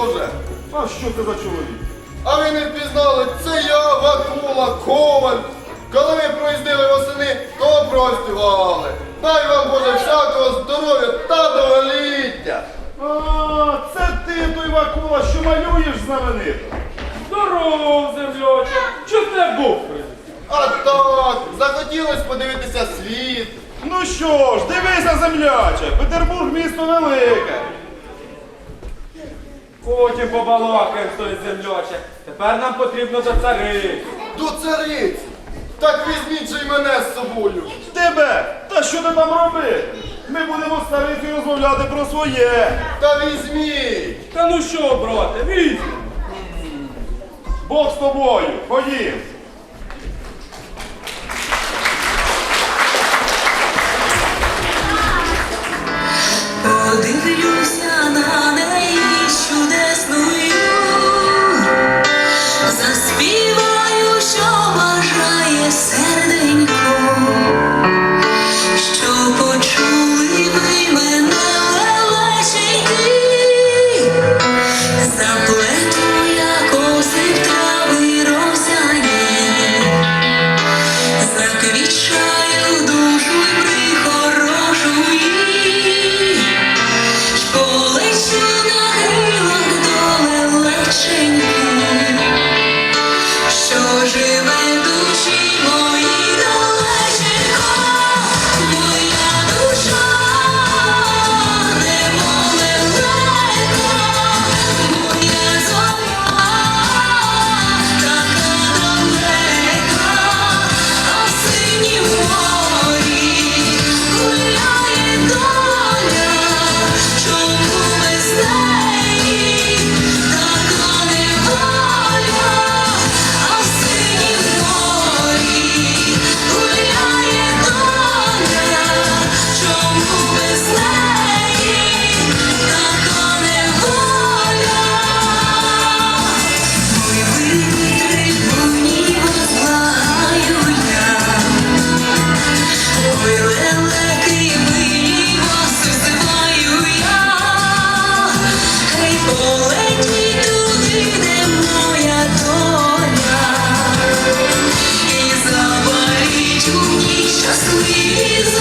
Боже. А що це за чоловік? А ви не впізнали, це я, Вакула, Коваль. Коли ми проїздили восени, то простівали. Дай вам Боже всякого здоров'я та довголіття. А, це ти той Вакула, що малюєш знаменито. Здоров, земляче! Що це привів? А так, захотілось подивитися світ. Ну що ж, дивися, земляче, Петербург місто велике. Потім побалакаємо з тої земляче. Тепер нам потрібно до цариці. До цариці. Так візьміть же й мене з собою. Тебе! Та що ти там робити? Ми будемо з царицею розмовляти про своє. Та візьміть. Та ну що, брате, візьміть! Бог з тобою, ходім. Подивлюся на неї чудесною, заспіваю, що бажає серденько, Jesus.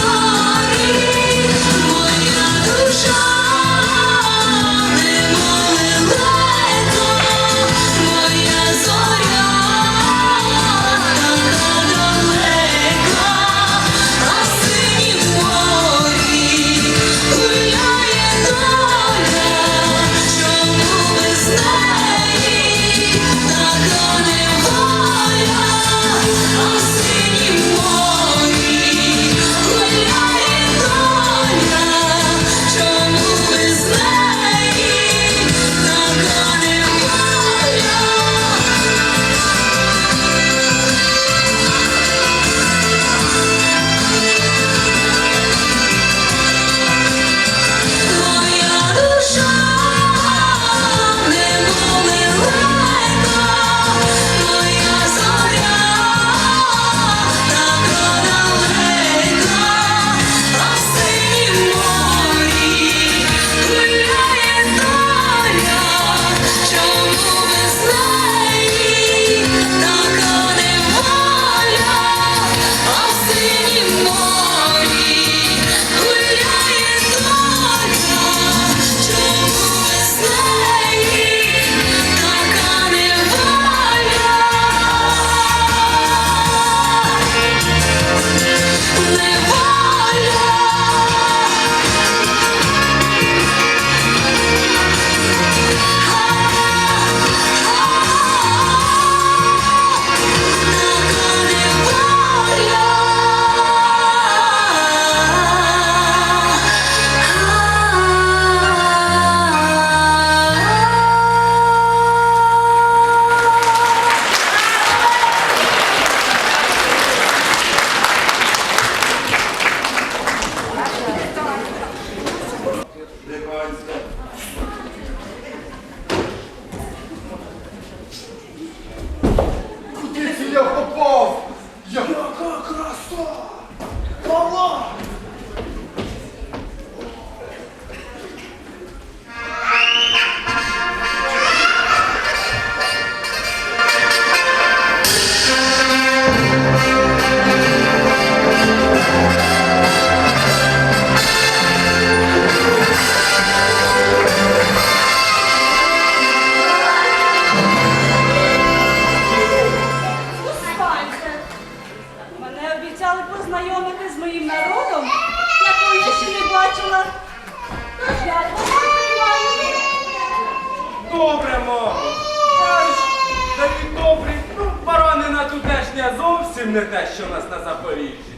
Не те, що в нас на Запоріжжі.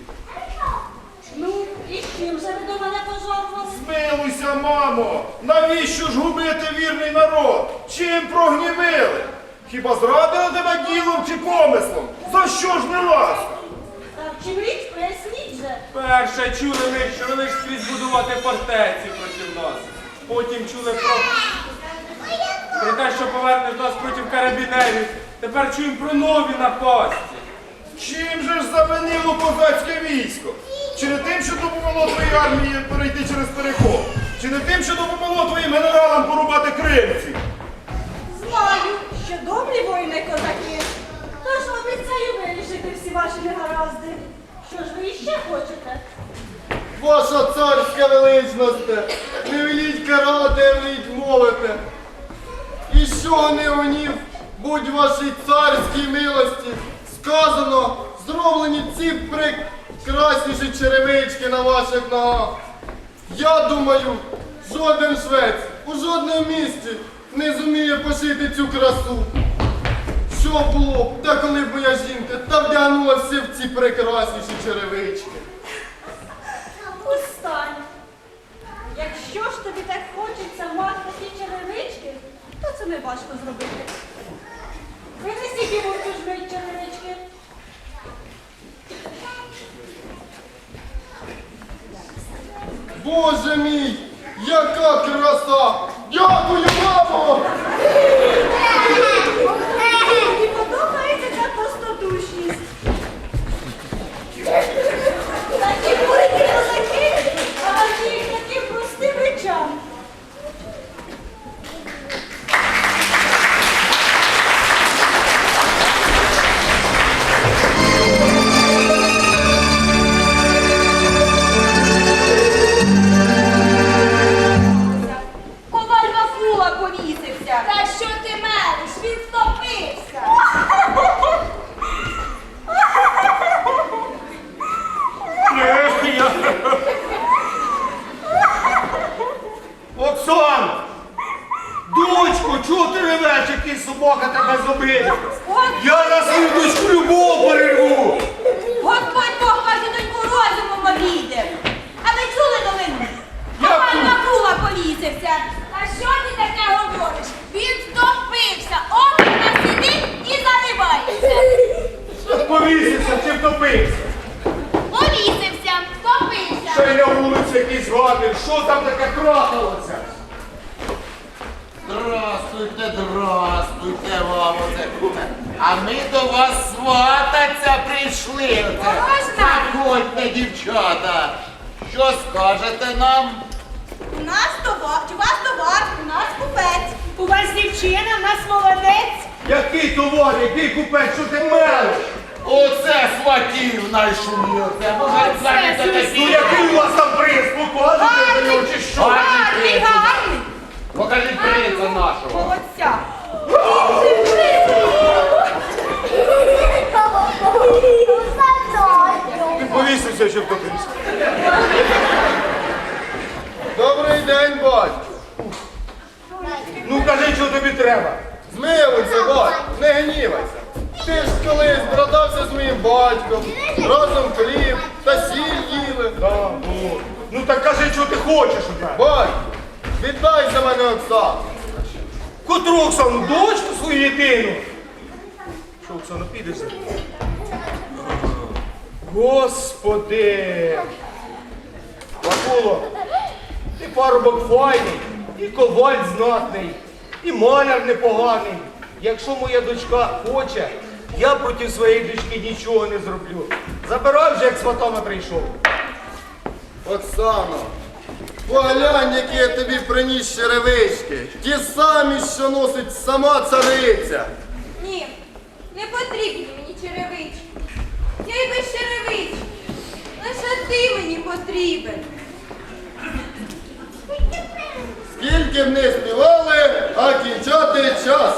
Ну, і чим же ви до мене пожалували? Змилуйся, мамо! Навіщо ж губити вірний народ? Чим прогнівили? Хіба зрадили тебе ділом чи помислом? За що ж не ласка? Чим річ, поясніть же. Перше чули ми, що вони ж скрізь будувати фортеці проти нас. Потім чули про, про те, що повернеш нас проти карабінерів. Тепер чуємо про нові напасті. Чим же ж завинило козацьке військо? Чи не тим, що допомогло твоїй армії перейти через перехоп? Чи не тим, що допомогло твоїм генералам порубати кримців? Знаю, що добрі воїни козаки. Тож обіцяю вирішити всі ваші негаразди. Що ж ви іще хочете? Ваша царська величність, не веліть карати, а веліть мовити. І що не унів, будь вашій царській милості, сказано, зроблені ці прекрасніші черевички на ваших ногах. Я думаю, жоден швець у жодному місті не зуміє пошити цю красу. Що було б, та коли б моя жінка та вдягнула в ці прекрасніші черевички. Устань. Якщо ж тобі так хочеться мати такі черевички, то це не важко зробити. Винесіть йому ж черевички. Боже мій, яка краса! Дякую, мамо! А ми до вас свататься прийшли. Оце. Можна? Заходьте, дівчата. Що скажете нам? У нас товар, у вас товар, у нас купець. У вас дівчина, у нас молодець. Який товар, який купець, що ти мелиш? Оце сватів знайшли. Оце. Може, самі це Ну такі. який у вас там приз? Покажете мені чи що? Гарний, гарний. Покажіть принца нашого. Молодця. Що, Оксана? Господи! Вакуло, ти парубок файний, і коваль знатний, і маляр непоганий. Якщо моя дочка хоче, я проти своєї дочки нічого не зроблю. Забирай вже, як сватами прийшов. Оксано, поглянь, які я тобі приніс черевички. Ті самі, що носить сама цариця. Ні, не потрібні мені черевички. Я й без черевички. Лише ти мені потрібен. Скільки б не співали, а кінчати час.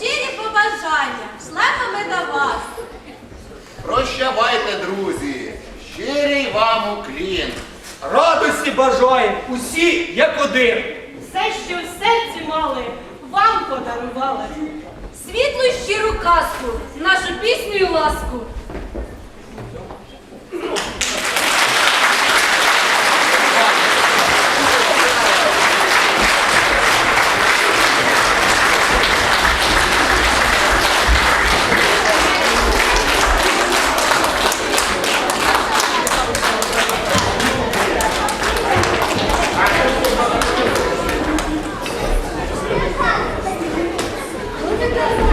Щирі побажання, шлемо ми до вас. Прощавайте, друзі. Щирий вам уклін. Радості бажаємо усі як один. Все, що в серці мали, вам подарували. Світлу щиру казку, нашу пісню і ласку 감사합니다.